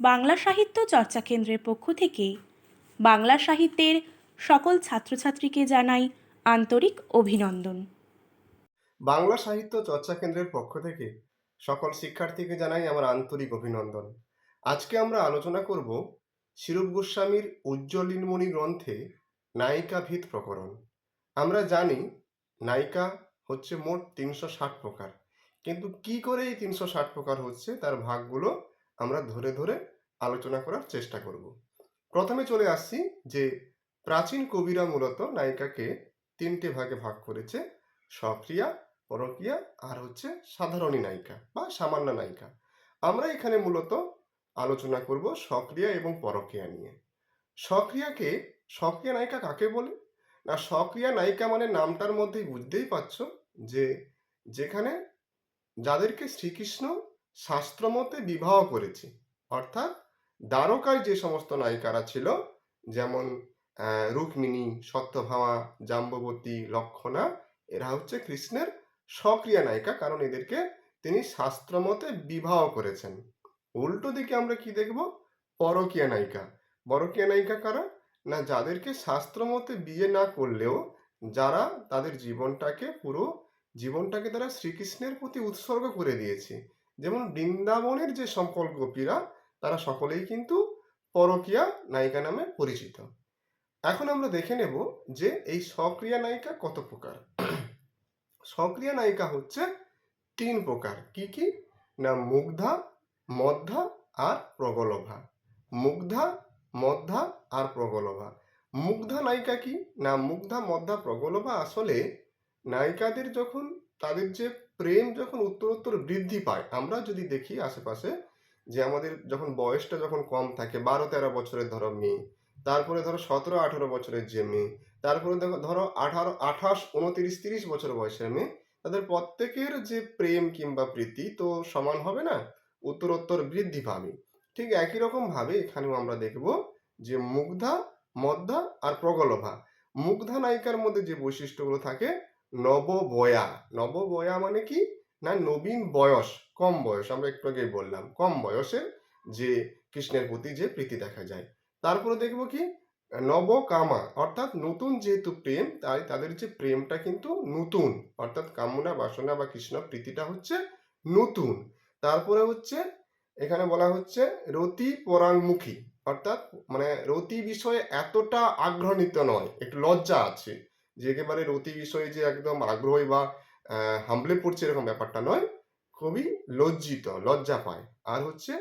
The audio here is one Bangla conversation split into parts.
বাংলা সাহিত্য চর্চা কেন্দ্রের পক্ষ থেকে বাংলা সাহিত্যের সকল ছাত্রছাত্রীকে জানাই আন্তরিক অভিনন্দন। বাংলা সাহিত্য চর্চা কেন্দ্রের পক্ষ থেকে সকল শিক্ষার্থীকে জানাই আমার আন্তরিক অভিনন্দন। আজকে আমরা আলোচনা করব শিরূপ গোস্বামীর উজ্জ্বলিনমণি গ্রন্থে নায়িকা ভিত প্রকরণ। আমরা জানি নায়িকা হচ্ছে মোট তিনশো ষাট প্রকার। কিন্তু কি করে এই তিনশো ষাট প্রকার হচ্ছে? তার ভাগগুলো আমরা ধরে ধরে আলোচনা করার চেষ্টা করব। প্রথমে চলে আসছি যে প্রাচীন কবিরা মূলত নায়িকাকে তিনটে ভাগে ভাগ করেছে, সক্রিয়া, পরকীয়া আর হচ্ছে সাধারণী নায়িকা বা সামান্য নায়িকা। আমরা এখানে মূলত আলোচনা করব সক্রিয়া এবং পরকীয়া নিয়ে। সক্রিয়াকে সক্রিয়া নায়িকা কাকে বলে? না, সক্রিয়া নায়িকা মানে নামটার মধ্যেই বুঝতেই পারছ যে যেখানে যাদেরকে শ্রীকৃষ্ণ শাস্ত্রমতে বিবাহ করেছে। অর্থাৎ দ্বারকায় যে সমস্ত নায়িকারা ছিল, যেমন রুক্মিণী, সত্যভামা, জাম্ববতী, লক্ষণা, এরা হচ্ছে কৃষ্ণের সক্রিয়া নায়িকা। কারণ এদেরকে তিনি শাস্ত্রমতে বিবাহ করেছেন। উল্টো দিকে আমরা কি দেখব? পরকীয়া নায়িকা। পরকীয়া নায়িকা কারা? না, যাদেরকে শাস্ত্রমতে বিয়ে না করলেও যারা তাদের জীবনটাকে পুরো জীবনটাকে তারা শ্রীকৃষ্ণের প্রতি উৎসর্গ করে দিয়েছে। যেমন বৃন্দাবনের যে সকল গোপীরা, তারা সকলেই কিন্তু পরকীয়া নায়িকা নামে পরিচিত। এখন আমরা দেখে নেব যে এই সক্রিয়া নায়িকা কত প্রকার। সক্রিয় নায়িকা হচ্ছে তিন প্রকার। কি কি? না, মুগ্ধা মধ্যা আর প্রগলভা মুগ্ধা মধ্যা আর প্রগলভা মুগ্ধা নায়িকা কি? না, মুগ্ধা মধ্যা প্রগলভা আসলে নায়িকাদের যখন তাদের যে প্রেম যখন উত্তরোত্তর বৃদ্ধি পায়, আমরা যদি দেখি আশেপাশে যে আমাদের যখন বয়সটা যখন কম থাকে, বারো তেরো বছরের ধরো মেয়ে, তারপরে ধরো সতেরো আঠেরো বছরের যে মেয়ে, তারপরে দেখো ধরো আঠারো, আঠাশ, উনতিরিশ, তিরিশ বছর বয়সের মেয়ে, তাদের প্রত্যেকের যে প্রেম কিংবা প্রীতি তো সমান হবে না, উত্তরোত্তর বৃদ্ধি পাবে। ঠিক একই রকম ভাবে এখানেও আমরা দেখব যে মুগ্ধা মধ্যা আর প্রগলভা, মুগ্ধা নায়িকার মধ্যে যে বৈশিষ্ট্যগুলো থাকে নববয়া। নববয়া মানে কি? না, নবীন বয়স, কম বয়স, আমরা একটু আগেই বললাম। কম বয়সের যে কৃষ্ণের প্রতি যে প্রীতি দেখা যায়। তারপরে দেখব কি? নবকামা, অর্থাৎ নতুন যেহেতু প্রেম, তাই তাদের যে প্রেমটা কিন্তু নতুন। অর্থাৎ কামনা, বাসনা বা কৃষ্ণ প্রীতিটা হচ্ছে নতুন। তারপরে হচ্ছে, এখানে বলা হচ্ছে রতি পরাঙ্মুখী। অর্থাৎ মানে রতি বিষয়ে এতটা আগ্রহিত নয়, একটু লজ্জা আছে। যে একেবারে রতি বিষয়ে যে একদম আগ্রহী বা হামলে পড়ছে এরকম ব্যাপারটা নয়, খুবই লজ্জিত, লজ্জা পায়। আর হচ্ছে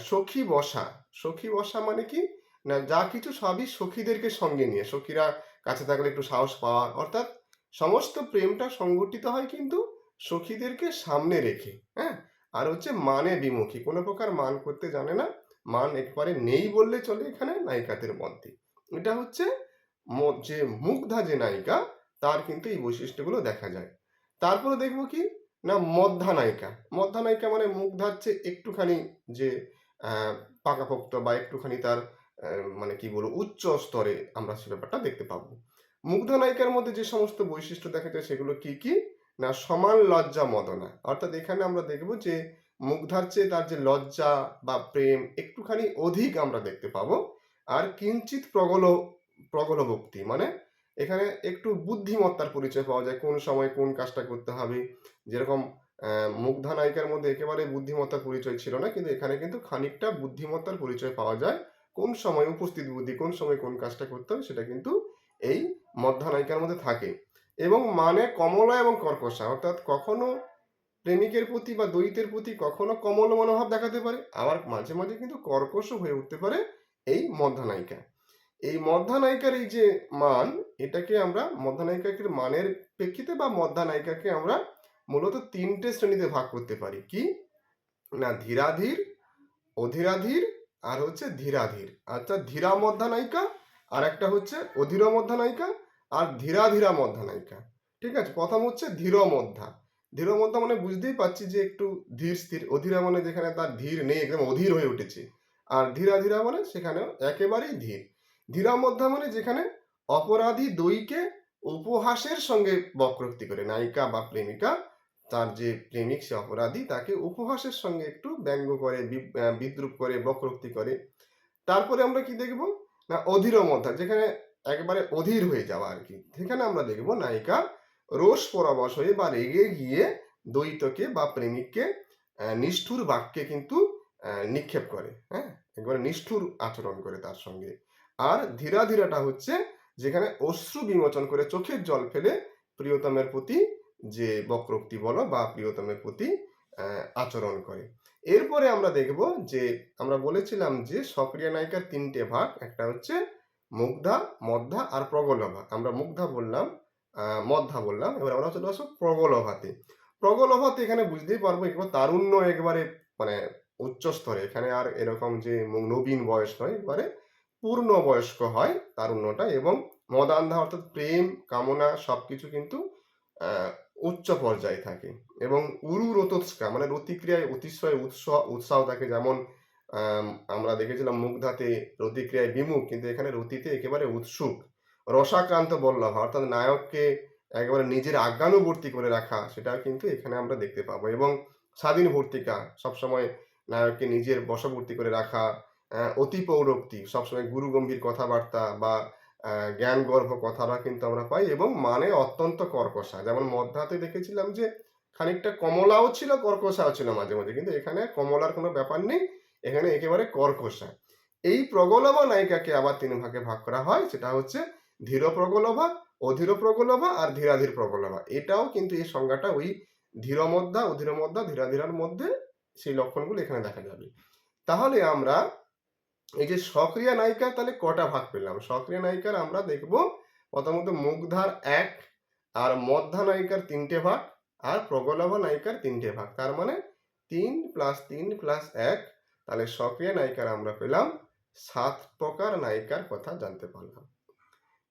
সখী বসা। সখী বসা মানে কি? না, যা কিছু সবই সখীদেরকে সঙ্গে নিয়ে। সখীরা কাছে থাকলে একটু সাহস পাওয়া, অর্থাৎ সমস্ত প্রেমটা সংগঠিত হয় কিন্তু সখীদেরকে সামনে রেখে হ্যাঁ? আর হচ্ছে মানে বিমুখী। কোনো প্রকার মান করতে জানে না। মান একবারে নেই বললে চলে এখানে নায়িকাদের মধ্যে। এটা হচ্ছে যে মুগ্ধা যে নায়িকা, তার কিন্তু এই বৈশিষ্ট্যগুলো দেখা যায়। তারপরে দেখব কি? না মধ্যা নায়িকা। মধ্যা নায়িকা মানে মুগ্ধার চেয়ে একটুখানি যে পাকাপোক্ত বা একটুখানি তার মানে কি বলব, উচ্চ স্তরে আমরা সে ব্যাপারটা দেখতে পাবো। মুগ্ধা নায়িকার মধ্যে যে সমস্ত বৈশিষ্ট্য দেখা যায়, সেগুলো কি কি? না, সমান লজ্জা মদনা। অর্থাৎ এখানে আমরা দেখব যে, মুগ্ধার চেয়ে তার যে লজ্জা বা প্রেম একটুখানি অধিক আমরা দেখতে পাবো। আর কিঞ্চিত প্রগল প্রগল ভক্তি মানে এখানে একটু বুদ্ধিমত্তার পরিচয় পাওয়া যায়, কোন সময় কোন কাজটা করতে হবে। যেরকম মুগ্ধা নায়িকার মধ্যে একেবারে বুদ্ধিমত্তার পরিচয় ছিল না, কিন্তু এখানে কিন্তু খানিকটা বুদ্ধিমত্তার পরিচয় পাওয়া যায়, কোন সময় উপস্থিত বুদ্ধি, কোন সময় কোন কাজটা করতে হবে, সেটা কিন্তু এই মধ্যা নায়িকার মধ্যে থাকে। এবং মানে কমলা এবং কর্কশা, অর্থাৎ কখনো প্রেমিকের প্রতি বা দ্বৈতের প্রতি কখনো কমল মনোভাব দেখাতে পারে, আবার মাঝে মাঝে কিন্তু কর্কশও হয়ে উঠতে পারে এই মধ্যা নায়িকা। এই মধ্যা নায়িকার এই যে মান, এটাকে আমরা মধ্যা নায়িকাকে মানের প্রেক্ষিতে বা মধ্যা নায়িকাকে আমরা মূলত তিনটে শ্রেণীতে ভাগ করতে পারি। কি? না, ধীরাধীর, অধীরাধীর আর হচ্ছে ধীরাধীর। আচ্ছা ধীরা মধ্যা নায়িকা আর একটা হচ্ছে অধীর মধ্যা নায়িকা আর ধীরা ধীরা মধ্যা নায়িকা ঠিক আছে? প্রথম হচ্ছে ধীর মধ্যা। ধীর মধ্যা মানে বুঝতেই পারছি যে একটু ধীর, স্থির। অধীরা মানে যেখানে তার ধীর নেই, একদম অধীর হয়ে উঠেছে। আর ধীরা ধীরা মানে সেখানে একেবারেই ধীর। ধীরা মধ্যা মানে যেখানে অপরাধী দইকে উপহাসের সঙ্গে বক্রোক্তি করে, নায়িকা বা প্রেমিকা, তার যে প্রেমিক সে অপরাধী, তাকে উপহাসের সঙ্গে একটু ব্যঙ্গ করে বিদ্রুপ করে, বক্রোক্তি করে। তারপরে আমরা কি দেখব? না অধীর মধ্যা যেখানে একবারে অধীর হয়ে যাওয়া আর কি। সেখানে আমরা দেখব নায়িকা রোষ পরবশ হয়ে বা রেগে গিয়ে দ্বৈতকে বা প্রেমিককে নিষ্ঠুর বাক্যে কিন্তু নিক্ষেপ করে হ্যাঁ? একবারে নিষ্ঠুর আচরণ করে তার সঙ্গে। আর ধীরা ধীরাটা হচ্ছে যেখানে অশ্রু বিমোচন করে চোখের জল ফেলে প্রিয়তমের প্রতি যে বক্রোক্তি বলো বা প্রিয়তমের প্রতি আচরণ করে। এরপরে আমরা দেখব যে আমরা বলেছিলাম যে সক্রিয় নায়িকার তিনটে ভাগ, একটা হচ্ছে মুগ্ধা মধ্যা আর প্রগলভা। আমরা মুগ্ধা বললাম মধ্যা বললাম, এবার আমরা চলে আসব প্রগলভাতে। প্রগলভাতে এখানে বুঝতেই পারব একবার তারুণ্য একবারে মানে উচ্চ স্তরে এখানে আর এরকম যে নবীন বয়স নয়, একবারে পূর্ণ বয়স্ক হয় তারুণ্যটা এবং মদান্ধা অর্থাৎ প্রেম, কামনা সবকিছু কিন্তু উচ্চ পর্যায়ে থাকে এবং উরু রতস্কা মানে রতিক্রিয়ায় অতিশয় উৎসাহ উৎসাহ থাকে যেমন আমরা দেখেছিলাম মুগ্ধাতে রতিক্রিয়ায় বিমুখ কিন্তু এখানে রতিতে একেবারে উৎসুক। রসাক্রান্ত বল্লভ অর্থাৎ নায়ককে একেবারে নিজের আজ্ঞানুবর্তী করে রাখা সেটা কিন্তু এখানে আমরা দেখতে পাবো এবং স্বাধীন ভর্তিকা সবসময় নায়ককে নিজের বশবর্তী করে রাখা অতি পৌরোক্তি, সবসময় গুরু গম্ভীর কথাবার্তা বা জ্ঞান গর্ভ কথাটা কিন্তু আমরা পাই এবং মানে অত্যন্ত কর্কশা। যেমন মধ্যাতে দেখেছিলাম যে, খানিকটা কমলাও ছিল, কর্কশাও ছিল মাঝে মাঝে কিন্তু এখানে কমলার কোনো ব্যাপার নেই, এখানে একেবারে কর্কশা। এই প্রগলভা নায়িকাকে আবার তিন ভাগে ভাগ করা হয়, সেটা হচ্ছে ধীর প্রগলভা, অধীর প্রগলভা আর ধীরাধীর প্রগলভা। এটাও কিন্তু এই সংজ্ঞাটা ওই ধীরমধ্যা অধীর মধ্যা, ধীরাধীরার মধ্যে সেই লক্ষণগুলো এখানে দেখা যাবে। তাহলে আমরা এই যে সক্রিয় নায়িকা তাহলে কটা ভাগ পেলাম? সক্রিয় নায়িকার আমরা দেখব প্রথমত মুগ্ধার এক আর মধ্যা নায়িকার তিনটে ভাগ আর প্রগলভা নায়িকার তিনটে ভাগ। তার মানে তিন প্লাস তিন প্লাস এক। তাহলে সক্রিয় নায়িকার আমরা পেলাম সাত প্রকার নায়িকার কথা জানতে পারলাম।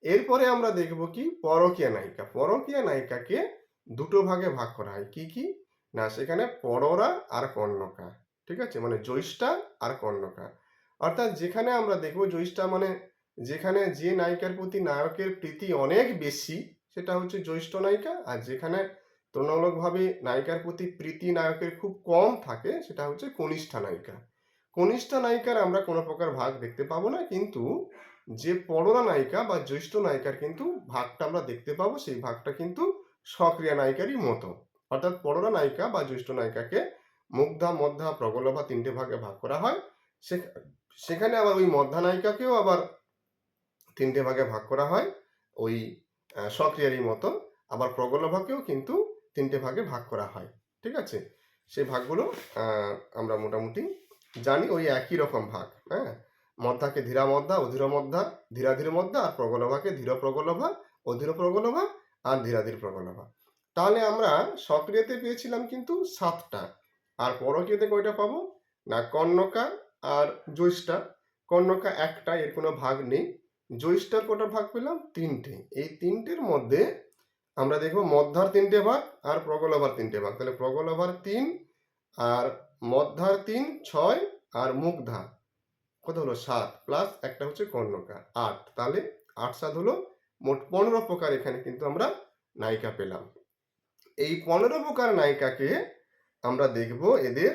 এরপরে আমরা দেখব কি? পরকীয়া নায়িকা। পরকীয়া নায়িকাকে দুটো ভাগে ভাগ করা হয়। কি কি? না, সেখানে পররা আর কর্ণকা। ঠিক আছে? মানে জ্যৈষ্ঠা আর কর্ণকা। অর্থাৎ যেখানে আমরা দেখব জ্যৈষ্ঠা মানে যেখানে যে নায়িকার প্রতি নায়কের প্রীতি অনেক বেশি, সেটা হচ্ছে জ্যৈষ্ঠ নায়িকা। আর যেখানে তুলনামূলকভাবে নায়িকার প্রতি প্রীতি নায়কের খুব কম থাকে, সেটা হচ্ছে কনিষ্ঠা নায়িকা। কনিষ্ঠা নায়িকার আমরা কোনো প্রকার ভাগ দেখতে পাবো না, কিন্তু যে পড়রা নায়িকা বা জ্যৈষ্ঠ নায়িকার কিন্তু ভাগটা আমরা দেখতে পাবো, সেই ভাগটা কিন্তু সক্রিয়া নায়িকারই মতো। অর্থাৎ পড়রা নায়িকা বা জ্যৈষ্ঠ নায়িকাকে মুগ্ধা, মধ্যা, প্রগলভা তিনটে ভাগে ভাগ করা হয়। সে- সেখানে আবার ওই মধ্যা নায়িকাকেও আবার তিনটে ভাগে ভাগ করা হয়। ওই সক্রিয়ারই মতো। আবার প্রগলভাকেও কিন্তু তিনটে ভাগে ভাগ করা হয়। ঠিক আছে? সেই ভাগগুলো আমরা মোটামুটি জানি ওই একই রকম ভাগ হ্যাঁ? মধ্যাকে ধীরা মধ্যা অধীর মধ্যা ধীরাধীর মধ্যা আর প্রগলভাকে ধীর প্রগলভা, অধীর প্রগলভা, আর ধীরাধীর প্রগলভা। তাহলে আমরা সক্রিয়তে পেয়েছিলাম কিন্তু সাতটা। আর পরকীয়তে কয়টা পাবো? না কর্ণকা আর জ্যৈষ্ঠা, কর্ণকা একটা, এর কোনো ভাগ নেই। জ্যৈষ্ঠার কটা ভাগ পেলাম? তিনটে। এই তিনটের মধ্যে আমরা দেখব মধ্যার তিনটে ভাগ আর প্রগলভার তিনটে ভাগ। তাহলে প্রগলভার তিন আর মধ্যার তিন, ছয় আর মুগ্ধা। কত হলো? সাত। প্লাস একটা হচ্ছে কর্ণকা আট। তাহলে আট সাত হলো মোট পনেরো প্রকার এখানে কিন্তু আমরা নায়িকা পেলাম। এই পনেরো প্রকার নায়িকাকে আমরা দেখব এদের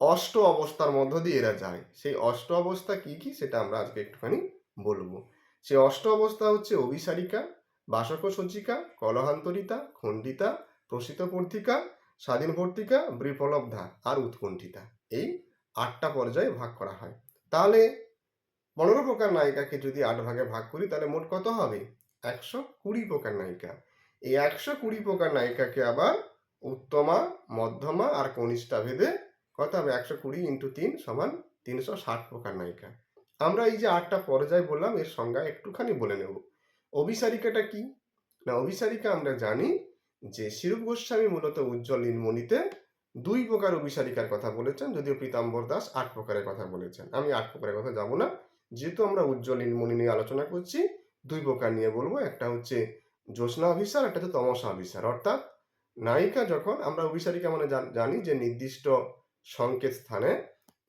অষ্ট অবস্থার মধ্য দিয়ে এরা যায়। সেই অষ্ট অবস্থা কি কি সেটা আমরা আজকে একটুখানি বলব। সেই অষ্ট অবস্থা হচ্ছে অভিসারিকা, বাসক সজ্জিকা, কলহান্তরিতা, খণ্ডিতা, প্রসিত পর্থিকা, স্বাধীন ভর্তিকা বৃপলব্ধা আর উৎকণ্ঠিতা। এই আটটা পর্যায়ে ভাগ করা হয়। তাহলে পনেরো প্রকার নায়িকাকে যদি আট ভাগে ভাগ করি, তাহলে মোট কত হবে? একশো কুড়ি প্রকার নায়িকা। এই একশো কুড়ি প্রকার নায়িকাকে আবার উত্তমা, মধ্যমা আর কনিষ্ঠা ভেদে কত হবে? একশো কুড়ি ইন্টু তিন সমান তিনশো ষাট প্রকার নায়িকা। আমরা এই যে আটটা পর্যায় বললাম, এর সংজ্ঞা একটুখানি বলে নেব। অভিসারিকাটা কি? না, অভিসারিকা আমরা জানি যে শিরূপ গোস্বামী মূলত উজ্জ্বল নীলমণিতে দুই প্রকার অভিসারিকার কথা বলেছেন, যদিও পীতাম্বর দাস আট প্রকারের কথা বলেছেন। আমি আট প্রকারের কথা যাব না। যেহেতু আমরা উজ্জ্বল নীলমণি নিয়ে আলোচনা করছি, দুই প্রকার নিয়ে বলব। একটা হচ্ছে জ্যোৎস্না অভিসার, একটা হচ্ছে তমসা অভিসার। অর্থাৎ নায়িকা যখন, আমরা অভিসারিকা মানে জানি যে নির্দিষ্ট সংকেত স্থানে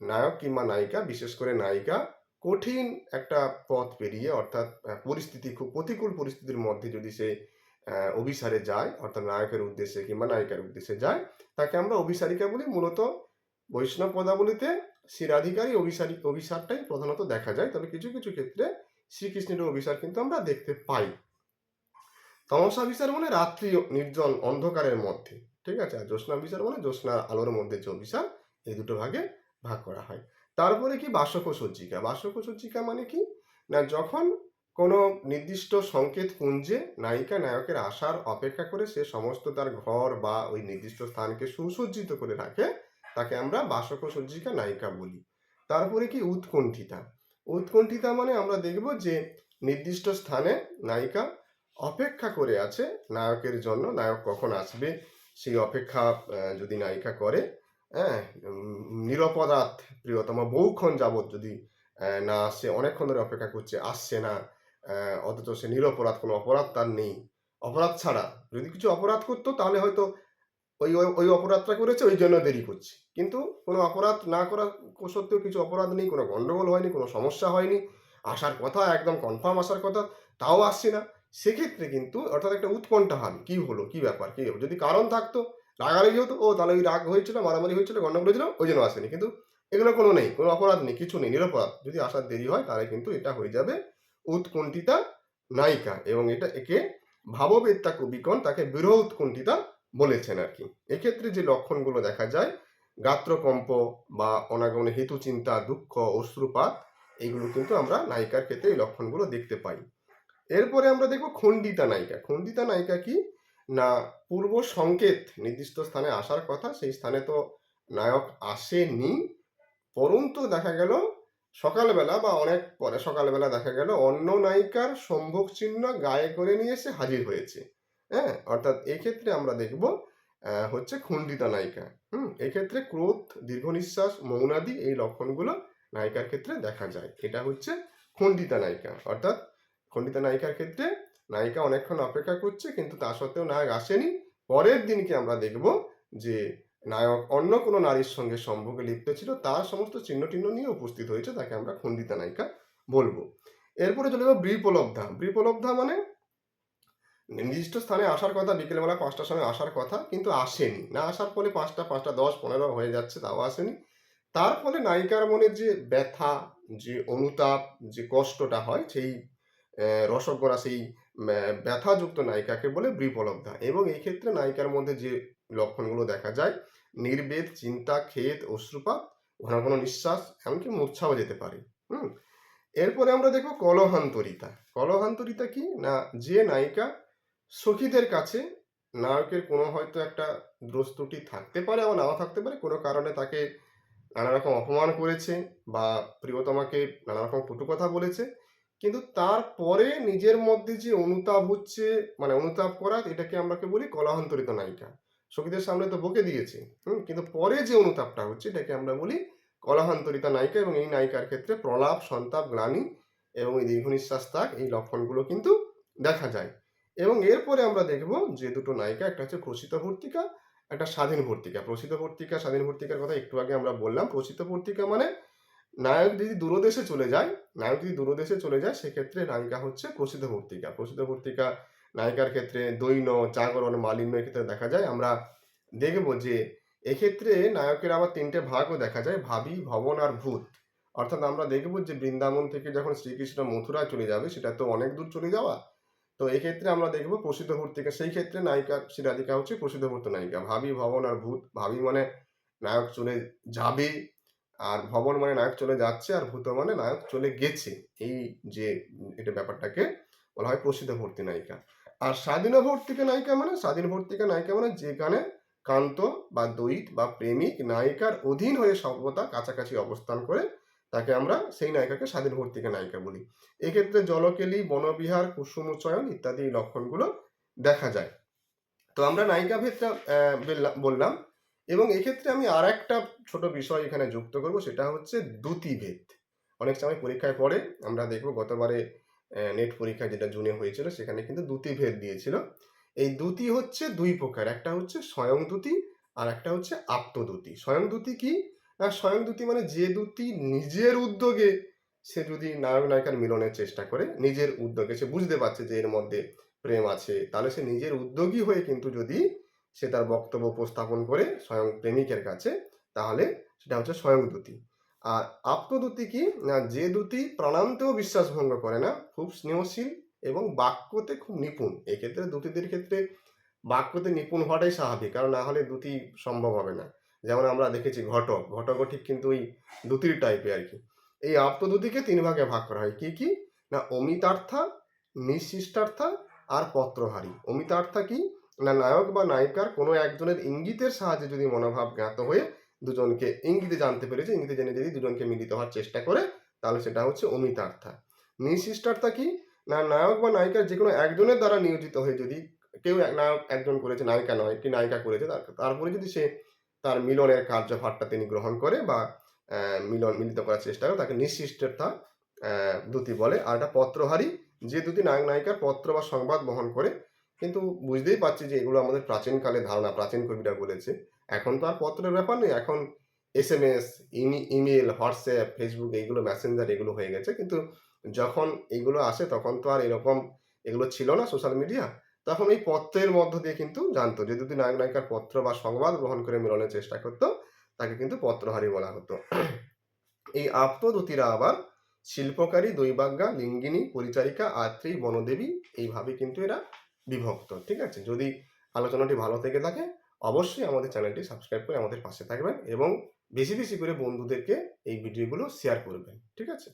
নায়ক কিংবা নায়িকা, বিশেষ করে নায়িকা, কঠিন একটা পথ পেরিয়ে অর্থাৎ পরিস্থিতি খুব প্রতিকূল পরিস্থিতির মধ্যে যদি সে অভিসারে যায়, অর্থাৎ নায়কের উদ্দেশ্যে কিংবা নায়িকার উদ্দেশ্যে যায়, তাকে আমরা অভিসারিকা বলি। মূলত বৈষ্ণব পদাবলিতে শিরাধিকারী অভিসারী, অভিসারটাই প্রধানত দেখা যায়। তবে কিছু কিছু ক্ষেত্রে শ্রীকৃষ্ণের অভিসার কিন্তু আমরা দেখতে পাই। তমসা বিচার মানে রাত্রি নির্জন অন্ধকারের মধ্যে, ঠিক আছে? আর জ্যোৎস্না বিচার মানে জ্যোৎস্না আলোর মধ্যে যে অভিসার এই দুটো ভাগে ভাগ করা হয়। তারপরে কি বাসক সজ্জিকা? বাসক সজ্জিকা মানে কি? না, যখন কোনো নির্দিষ্ট সংকেত পুঞ্জে নায়িকা নায়কের আসার অপেক্ষা করে সে সমস্ত তার ঘর বা ওই নির্দিষ্ট স্থানকে সুসজ্জিত করে রাখে, তাকে আমরা বাসক সজ্জিকা নায়িকা বলি। তারপরে কি উৎকণ্ঠিতা? উৎকণ্ঠিতা মানে আমরা দেখব যে নির্দিষ্ট স্থানে নায়িকা অপেক্ষা করে আছে, নায়কের জন্য নায়ক কখন আসবে, সেই অপেক্ষা যদি নায়িকা করে হ্যাঁ নিরপরাধ প্রিয়তম। বহুক্ষণ যাবৎ যদি না আসে, অনেকক্ষণ ধরে অপেক্ষা করছে, আসছে না অথচ সে নিরপরাধ কোনো অপরাধ তার নেই। অপরাধ ছাড়া যদি কিছু অপরাধ করতো, তাহলে হয়তো ওই, ওই- অপরাধটা করেছে, ওই জন্য দেরি করছে। কিন্তু কোনো অপরাধ না করা সত্ত্বেও কিছু অপরাধ নেই, কোনো গন্ডগোল হয়নি, কোনো সমস্যা হয়নি। আসার কথা, একদম কনফার্ম আসার কথা, তাও আসছে না। সেক্ষেত্রে কিন্তু, অর্থাৎ একটা উৎকণ্ঠা হবে কী হলো? কী ব্যাপার? কী যদি কারণ থাকতো রাগারাগি যেহেতু, ও তাহলে ওই রাগ হয়েছিল, মারামারি হয়েছিল, গন্ডগোল হয়েছিল, ওই জন্য আসেনি। কিন্তু এগুলো কোনো নেই, কোনো অপরাধ নেই, কিছু নেই, নিরপরাধ। যদি আসার দেরি হয়, তাহলে কিন্তু এটা হয়ে যাবে উৎকণ্ঠিতা নায়িকা এবং এটা একে ভাববেত্তা কবিগণ তাকে বিরহ উৎকণ্ঠিতা বলেছেন আর কি। এক্ষেত্রে যে লক্ষণগুলো দেখা যায়, গাত্রকম্প বা অনাগমনে হেতু চিন্তা, দুঃখ, অশ্রুপাত এইগুলো কিন্তু আমরা নায়িকার ক্ষেত্রে এই লক্ষণগুলো দেখতে পাই। এরপরে আমরা দেখব খণ্ডিতা নায়িকা। খণ্ডিতা নায়িকা কি? না, পূর্ব সংকেত নির্দিষ্ট স্থানে আসার কথা, সেই স্থানে তো নায়ক আসেনি। পরন্তু দেখা গেল, সকালবেলা বা অনেক পরে সকালবেলা দেখা গেল, অন্য নায়িকার সম্ভোগ চিহ্ন গায়ে করে নিয়ে এসে হাজির হয়েছে। হ্যাঁ অর্থাৎ এক্ষেত্রে আমরা দেখব হচ্ছে খণ্ডিতা নায়িকা। হুম, এক্ষেত্রে ক্রোধ, দীর্ঘ নিঃশ্বাস, মৌনাদি এই লক্ষণগুলো নায়িকার ক্ষেত্রে দেখা যায়। এটা হচ্ছে খণ্ডিতা নায়িকা। অর্থাৎ খণ্ডিতা নায়িকার ক্ষেত্রে নায়িকা অনেকক্ষণ অপেক্ষা করছে কিন্তু তা সত্ত্বেও নায়ক আসেনি। পরের দিনকে আমরা দেখব যে নায়ক অন্য কোনো নারীর সঙ্গে সম্ভোগে লিপ্ত ছিল তার সমস্ত চিহ্ন টিহ্ন নিয়ে উপস্থিত হয়েছে তাকে আমরা খণ্ডিতা নায়িকা বলব। এরপরে চলে যাব ব্রিপলব্ধা। ব্রিপলব্ধা মানে নির্দিষ্ট স্থানে আসার কথা বিকেলবেলা পাঁচটার সময় আসার কথা কিন্তু আসেনি। না আসার ফলে পাঁচটা পাঁচটা দশ পনেরো হয়ে যাচ্ছে তাও আসেনি। তার ফলে নায়িকার মনে যে ব্যথা যে অনুতাপ যে কষ্টটা হয় সেই আহ, সেই ব্যথাযুক্ত নায়িকাকে বলে ব্রিপলব্ধা এবং এই ক্ষেত্রে নায়িকার মধ্যে যে লক্ষণগুলো দেখা যায়, নির্বেদ, চিন্তা খেদ অশ্রুপাত, ঘন ঘন নিঃশ্বাস, এমনকি মূর্ছাও যেতে পারে। হুম? এরপরে আমরা দেখব কলহান্তরিতা। কলহান্তরিতা কি? না, যে নায়িকা সখীদের কাছে নায়কের কোনো হয়তো একটা ত্রুটি থাকতে পারে আবার নাও থাকতে পারে, কোনো কারণে তাকে নানা রকম অপমান করেছে বা প্রিয়তমাকে নানা রকম কটু কথা বলেছে কিন্তু তারপরে নিজের মধ্যে যে অনুতাপ হচ্ছে মানে অনুতাপ করা, এটাকে আমরাকে বলি কলহান্তরিত নায়িকা। সখীদের সামনে তো বকে দিয়েছে, হুম, কিন্তু পরে যে অনুতাপটা হচ্ছে, এটাকে আমরা বলি কলহান্তরিতা নায়িকা এবং এই নায়িকার ক্ষেত্রে প্রলাপ, সন্তাপ, গ্লানি এবং এই দীর্ঘ নিঃশ্বাস ত্যাগ, এই লক্ষণগুলো কিন্তু দেখা যায়। এবং এরপরে আমরা দেখব যে দুটো নায়িকা, একটা হচ্ছে প্রসিত ভর্তিকা, একটা স্বাধীন ভর্তিকা। প্রসিত ভর্তিকা, স্বাধীন ভর্তিকার কথা একটু আগে আমরা বললাম। প্রসিত ভর্তিকা মানে নায়ক যদি দূরদেশে চলে যায়, নায়ক যদি দূরদেশে চলে যায়, সেক্ষেত্রে নায়িকা হচ্ছে প্রসিদ্ধ ভর্তিকা প্রসিদ্ধ ভর্তিকা নায়িকার ক্ষেত্রে দৈন, জাগরণ, মালিন্য এক্ষেত্রে দেখা যায়। আমরা দেখব যে এক্ষেত্রে নায়কের আবার তিনটে ভাগও দেখা যায়, ভাবি, ভবন আর ভূত। অর্থাৎ আমরা দেখব যে বৃন্দাবন থেকে যখন শ্রীকৃষ্ণ মথুরা চলে যাবে, সেটা তো অনেক দূর চলে যাওয়া। তো এক্ষেত্রে আমরা দেখব প্রসিদ্ধ ভর্তিকা সেই ক্ষেত্রে নায়িকা শ্রীরাধিকা হচ্ছে প্রসিদ্ধ ভর্ত নায়িকা। ভাবি, ভবন আর ভূত। ভাবি মানে নায়ক চলে যাবে আর ভবন মানে নায়ক চলে যাচ্ছে আর ভূত মানে নায়ক চলে গেছে। এই যে এটা ব্যাপারটাকে বলা হয় প্রসিদ্ধ ভর্তি নায়িকা। আর স্বাধীন ভর্তিকা নায়িকা মানে স্বাধীন ভর্তিকা নায়িকা মানে যেখানে কান্ত বা দ্বৈত বা প্রেমিক নায়িকার অধীন হয়ে সর্বদা কাছাকাছি অবস্থান করে তাকে আমরা সেই নায়িকাকে স্বাধীন ভর্তিকা নায়িকা বলি। এক্ষেত্রে জলকেলি, বনবিহার, কুসুমচয়ন ইত্যাদি লক্ষণগুলো দেখা যায়। তো আমরা নায়িকা ভেদটা বললাম। এবং এক্ষেত্রে আমি আর একটা ছোট বিষয় এখানে যুক্ত করব, সেটা হচ্ছে দ্যুতিভেদ। অনেক সময় পরীক্ষায় পড়ে আমরা দেখব গতবারে নেট পরীক্ষা যেটা জুনে হয়েছিল, সেখানে কিন্তু দ্যুতিভেদ দিয়েছিল। এই দ্যুতি হচ্ছে দুই প্রকার, একটা হচ্ছে স্বয়ং দ্যুতি আর একটা হচ্ছে আত্মদ্যুতি। স্বয়ং দ্যুতি কি? না স্বয়ং দ্যুতি মানে যে দ্যুতি নিজের উদ্যোগে সে যদি নায়ক নায়িকার মিলনের চেষ্টা করে, নিজের উদ্যোগে, সে বুঝতে পারছে যে এর মধ্যে প্রেম আছে, তাহলে সে নিজের উদ্যোগী হয়ে কিন্তু যদি সে তার বক্তব্য উপস্থাপন করে স্বয়ং প্রেমিকের কাছে, তাহলে সেটা হচ্ছে স্বয়ং দূতি। আর আত্মদূতি কি? না, যে দূতি প্রাণান্তেও বিশ্বাস ভঙ্গ করে না, খুব স্নেহশীল এবং বাক্যতে খুব নিপুণ। এক্ষেত্রে দূতিদের ক্ষেত্রে বাক্যতে নিপুণ হওয়াটাই স্বাভাবিক, কারণ না হলে দুটি সম্ভব হবে না। যেমন আমরা দেখেছি ঘটক, ঘটকও ঠিক কিন্তু ওই দুতির টাইপে আর কি। এই আত্মদূতিকে তিন ভাগে ভাগ করা হয়। কি কি? না, অমিতার্থা নিঃশিষ্টার্থা আর পত্রহারী। অমিতার্থা কি? না নায়ক বা নায়িকার কোনো একজনের ইঙ্গিতের সাহায্যে যদি মনোভাব জ্ঞাত হয়ে দুজনকে ইঙ্গিতে জানতে পেরেছে ইঙ্গিতে জেনে যদি দুজনকে মিলিত হওয়ার চেষ্টা করে তাহলে সেটা হচ্ছে অমিতার্থা নিঃশিষ্টার্থা কি? না নায়ক বা নায়িকার যে কোনো একজনের দ্বারা নিয়োজিত হয়ে যদি কেউ নায়ক একজন করেছে নায়িকা নয় একটি নায়িকা করেছে তার- তারপরে যদি সে তার মিলনের কার্যভারটা তিনি গ্রহণ করে বা মিলন মিলিত করার চেষ্টা করে তাকে নিঃশিষ্টতা আহ, দ্যুতি বলে। আর একটা পত্রহারী যে দুটি নায়ক নায়িকার পত্র বা সংবাদ বহন করে কিন্তু বুঝতেই পারছি যে এগুলো আমাদের প্রাচীনকালে ধারণা, প্রাচীন কবিরা বলেছে। এখন তো আর পত্রের ব্যাপার নেই। এখন S M S email WhatsApp Facebook এইগুলো মেসেঞ্জার এগুলো হয়ে গেছে। কিন্তু যখন এগুলো আসে তখন তো আর এরকম এগুলো ছিল না সোশ্যাল মিডিয়া তখন এই পত্রের মধ্য দিয়ে কিন্তু জানতো। যে দুটি নায়ক নায়িকার পত্র বা সংবাদ গ্রহণ করে মিলনের চেষ্টা করতো, তাকে কিন্তু পত্রহারী বলা হতো। এই আত্মদূতিরা আবার শিল্পকারী, দৈবাজ্ঞা, লিঙ্গিনী, পরিচারিকা, আত্রী, বনদেবী এইভাবে কিন্তু এরা বিভক্ত, ঠিক আছে? যদি আলোচনাটি ভালো থেকে থাকে, অবশ্যই আমাদের চ্যানেলটি সাবস্ক্রাইব করে আমাদের পাশে থাকবেন এবং বেশি বেশি করে বন্ধুদেরকে এই ভিডিওগুলো শেয়ার করবেন, ঠিক আছে?